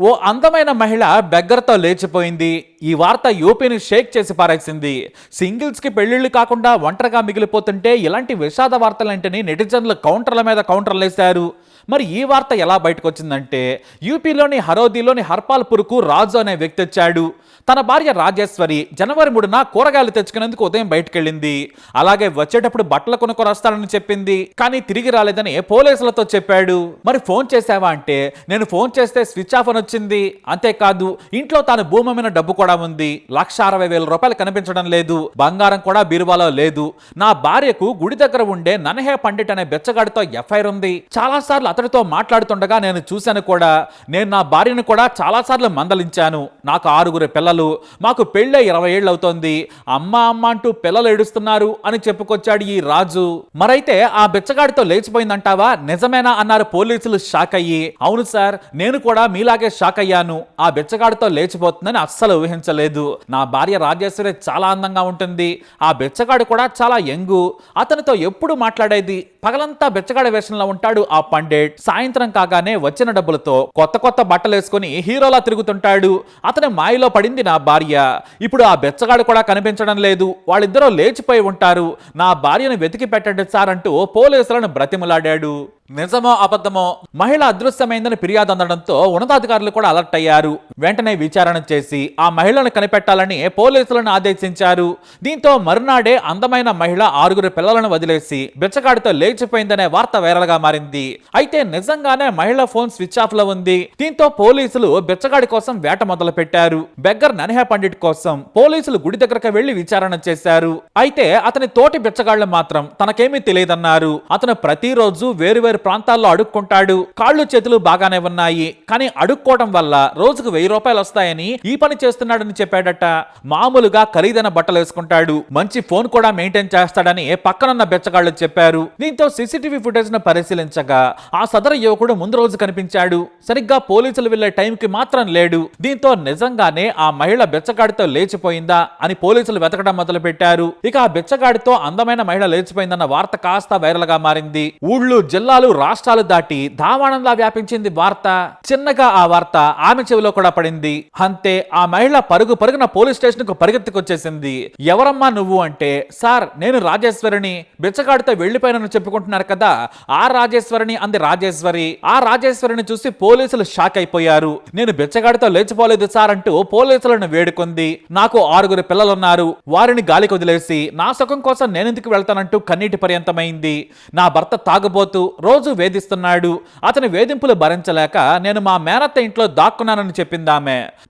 ఓ అందమైన మహిళ బెగ్గరతో లేచిపోయింది. ఈ వార్త యూపీని షేక్ చేసి పారేసింది. సింగిల్స్కి పెళ్ళిళ్ళు కాకుండా ఒంటరిగా మిగిలిపోతుంటే ఇలాంటి విషాద వార్తలంటని నెటిజన్లు కౌంటర్ల మీద కౌంటర్లు వేశారు. మరి ఈ వార్త ఎలా బయటకు వచ్చిందంటే యూపీలోని హరోదీలోని హర్పాల్పూర్కు రాజు అనే వ్యక్తి వచ్చాడు. తన భార్య రాజేశ్వరి జనవరి మూడున కూరగాయలు తెచ్చుకునేందుకు ఉదయం బయటకెళ్ళింది. అలాగే వచ్చేటప్పుడు బట్టలు కొనుక్కొని వస్తానని చెప్పింది. కానీ తిరిగి రాలేదని పోలీసులతో చెప్పాడు. మరి ఫోన్ చేసావా అంటే నేను ఫోన్ చేస్తే స్విచ్ ఆఫ్ అని వచ్చింది. అంతేకాదు ఇంట్లో తాను భూమి డబ్బు కూడా ఉంది. లక్ష అరవై వేల రూపాయలు కనిపించడం లేదు. బంగారం కూడా బీరువాలో లేదు. నా భార్యకు గుడి దగ్గర ఉండే ననహే పండిట్ అనే బెచ్చగాడితో ఎఫ్ఐఆర్ ఉంది. చాలా సార్లు అతడితో మాట్లాడుతుండగా నేను చూశాను కూడా. నేను నా భార్యను కూడా చాలా సార్లు మందలించాను. నాకు ఆరుగురు పిల్లలు మాకు పెళ్ళ ఇరవై ఏళ్ళు అవుతోంది అమ్మ అమ్మ అంటూ పిల్లలు ఏడుస్తున్నారు అని చెప్పుకొచ్చాడు ఈ రాజు. మరైతే ఆ బిచ్చగాడితో లేచిపోయిందంటావా? నిజమేనా అన్నారు పోలీసులు షాక్ అయ్యి అవును సార్ నేను కూడా మీలాగే షాక్ అయ్యాను ఆ బిచ్చగాడితో లేచిపోతుందని అస్సలు ఊహించలేదు. నా భార్య రాజేశ్వరి చాలా అందంగా ఉంటుంది. ఆ బిచ్చగాడు కూడా చాలా యంగు. అతనితో ఎప్పుడు మాట్లాడేది? పగలంతా బిచ్చగాడ వేషంలో ఉంటాడు ఆ పండిట్. సాయంత్రం కాగానే వచ్చిన డబ్బులతో కొత్త కొత్త బట్టలు వేసుకుని హీరోలా తిరుగుతుంటాడు. అతని మాయలో పడింది నా భార్య. ఇప్పుడు ఆ బెచ్చగాడు కూడా కనిపించడం లేదు. వాళ్ళిద్దరూ లేచిపోయి ఉంటారు. నా భార్యను వెతికి పెట్టండి సార్ అంటూ పోలీసులను బ్రతిమలాడాడు. నిజమో అబద్ధమో మహిళ అదృశ్యమైందని ఫిర్యాదు అందడంతో ఉన్నతాధికారులు కూడా అలర్ట్ అయ్యారు. వెంటనే విచారణ చేసి ఆ మహిళను కనిపెట్టాలని పోలీసులను ఆదేశించారు. దీంతో మరునాడే అందమైన మహిళ ఆరుగురు పిల్లలను వదిలేసి బిచ్చగాడితో లేచిపోయిందనే వార్త వైరల్గా మారింది. అయితే నిజంగానే మహిళ ఫోన్ స్విచ్ ఆఫ్లో ఉంది. దీంతో పోలీసులు బిచ్చగాడి కోసం వేట మొదలు పెట్టారు బెగ్గర్ నన్హే పండిట్ కోసం పోలీసులు గుడి దగ్గరకు వెళ్ళి విచారణ చేశారు. అయితే అతని తోటి బిచ్చగాళ్ళు మాత్రం తనకేమీ తెలియదన్నారు. అతను ప్రతిరోజు వేరు వేరు ప్రాంతాల్లో అడుక్కుంటాడు. కాళ్ళు చేతులు బాగానే ఉన్నాయి. కానీ అడుక్కోవడం వల్ల రోజుకు వెయ్యి రూపాయలు వస్తాయని ఈ పని చేస్తున్నాడని చెప్పాడట. మామూలుగా ఖరీదైన బట్టలు వేసుకుంటాడు. మంచి ఫోన్ కూడా మెయింటైన్ చేస్తాడని పక్కనున్న బెచ్చగాళ్ళు చెప్పారు. దీంతో సీసీటీవీ ఫుటేజ్ను పరిశీలించగా ఆ సదరు యువకుడు ముందు రోజు కనిపించాడు. సరిగ్గా పోలీసులు వెళ్ళే టైంకి మాత్రం లేడు. దీంతో నిజంగానే ఆ మహిళ బెచ్చగాడితో లేచిపోయిందా అని పోలీసులు వెతకడం మొదలు పెట్టారు ఇక ఆ బెచ్చగాడితో అందమైన మహిళ లేచిపోయిందన్న వార్త కాస్త వైరల్గా మారింది. ఊళ్ళు జిల్లాలు రాష్ట్రాలు దాటి దావాణంలా వ్యాపించింది వార్త. చిన్నగా ఆ వార్త ఆమె చెవిలో కూడా పడింది. అంతే ఆ మహిళ పరుగు పరుగున పోలీస్ స్టేషన్కు పరిగెత్తుకొచ్చేసింది. ఎవరమ్మా నువ్వు అంటే సార్ నేను రాజేశ్వరిని. బిచ్చగాడితో వెళ్ళిపోయినని చెప్పుకుంటున్నారు కదా. ఆ రాజేశ్వరిని అంది రాజేశ్వరి. ఆ రాజేశ్వరిని చూసి పోలీసులు షాక్ అయిపోయారు. నేను బిచ్చగాడితో లేచిపోలేదు సార్ అంటూ పోలీసులను వేడుకుంది. నాకు ఆరుగురు పిల్లలున్నారు. వారిని గాలికి వదిలేసి నా సుఖం కోసం నేనెందుకు వెళ్తానంటూ కన్నీటి పర్యంతమైంది. నా భర్త తాగుబోతూ రోజు వేధిస్తున్నాడు. అతని వేధింపులు భరించలేక నేను మా మేనత్త ఇంట్లో దాక్కున్నానని చెప్పింది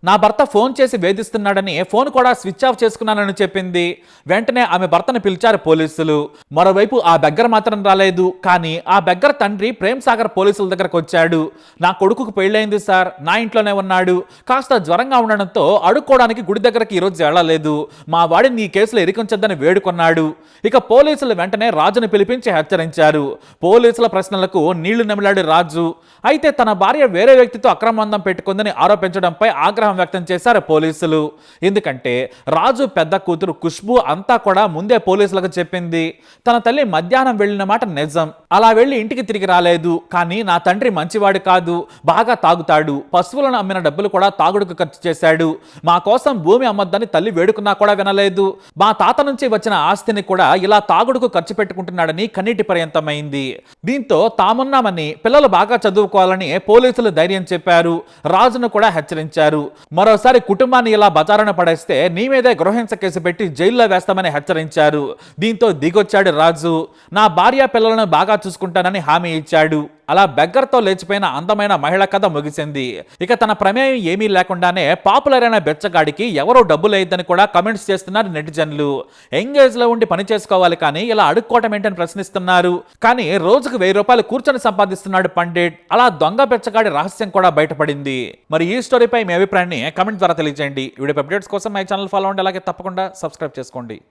నా భర్త ఫోన్ చేసి వేధిస్తున్నాడని ఫోన్ కూడా స్విచ్ ఆఫ్ చేసుకున్నానని చెప్పింది. వెంటనే ఆమె భర్తను పిలిచారు పోలీసులు. మరోవైపు ఆ బెగ్గర మాత్రం రాలేదు. కానీ ఆ బెగ్గర తండ్రి ప్రేమ్ సాగర్ పోలీసుల దగ్గరకు వచ్చాడు. నా కొడుకుకు పెళ్ళైంది సార్. నా ఇంట్లోనే ఉన్నాడు. కాస్త జ్వరంగా ఉండడంతో అడుక్కోవడానికి గుడి దగ్గరకి ఈరోజు వెళ్ళలేదు. మా వాడిని ఈ కేసులో ఇరికించొద్దని వేడుకొన్నాడు. ఇక పోలీసులు వెంటనే రాజును పిలిపించి హెచ్చరించారు. పోలీసుల ప్రశ్నలకు నీళ్ళు నమిలాడు రాజు. అయితే తన భార్య వేరే వ్యక్తితో అక్రమందం పెట్టుకుందని ఆరోపించడంపై ఆగ్రహం వ్యక్తం చేశారు పోలీసులు. ఎందుకంటే రాజు పెద్ద కూతురు ఖుష్బు అంతా కూడా ముందే పోలీసులకు చెప్పింది. తన తల్లి మధ్యాహ్నం వెళ్ళిన మాట నిజం. అలా వెళ్ళి ఇంటికి తిరిగి రాలేదు. కానీ నా తండ్రి మంచివాడు కాదు. బాగా తాగుతాడు. పశువులను అమ్మిన డబ్బులు కూడా తాగుడుకు ఖర్చు చేశాడు. మా కోసం భూమి అమ్మద్దని తల్లి వేడుకున్నా కూడా వినలేదు. మా తాత నుంచి వచ్చిన ఆస్తిని కూడా ఇలా తాగుడుకు ఖర్చు పెట్టుకుంటున్నాడని కన్నీటి పర్యంతమైంది. దీంతో తామున్నామని పిల్లలు బాగా చదువుకోవాలని పోలీసులు ధైర్యం చెప్పారు. రాజును కూడా హెచ్చరించారు. మరోసారి కుటుంబాన్ని ఇలా బజారున పడేస్తే నీ మీదే గృహహింస కేసు పెట్టి జైల్లో వేస్తామని హెచ్చరించారు. దీంతో దిగొచ్చాడు రాజు. నా భార్య పిల్లలను బాగా చూసుకుంటానని హామీ ఇచ్చాడు. అలా బెగ్గర్తో లేచిపోయిన అందమైన మహిళ కథ ముగిసింది. ఇక తన ప్రమేయం ఏమీ లేకుండానే పాపులర్ అయిన బెచ్చగాడికి ఎవరో డబ్బు లేదని కూడా కమెంట్స్ చేస్తున్నారు నెటిజన్లు. ఎంగేజ్లో ఉండి పని చేసుకోవాలి కానీ ఇలా అడుక్కోవటం ఏంటని ప్రశ్నిస్తున్నారు. కానీ రోజుకు వెయ్యి రూపాయలు కూర్చొని సంపాదిస్తున్నాడు పండిట్. అలా దొంగ బెచ్చగాడి రహస్యం కూడా బయటపడింది. మరి ఈ స్టోరీపై మీ అభిప్రాయాన్ని కమెంట్ ద్వారా తెలియజేయండి. వీడియో అప్డేట్స్ కోసం మై ఛానల్ ఫాలో అవ్వండి. అలాగే తప్పకుండా సబ్స్క్రైబ్ చేసుకోండి.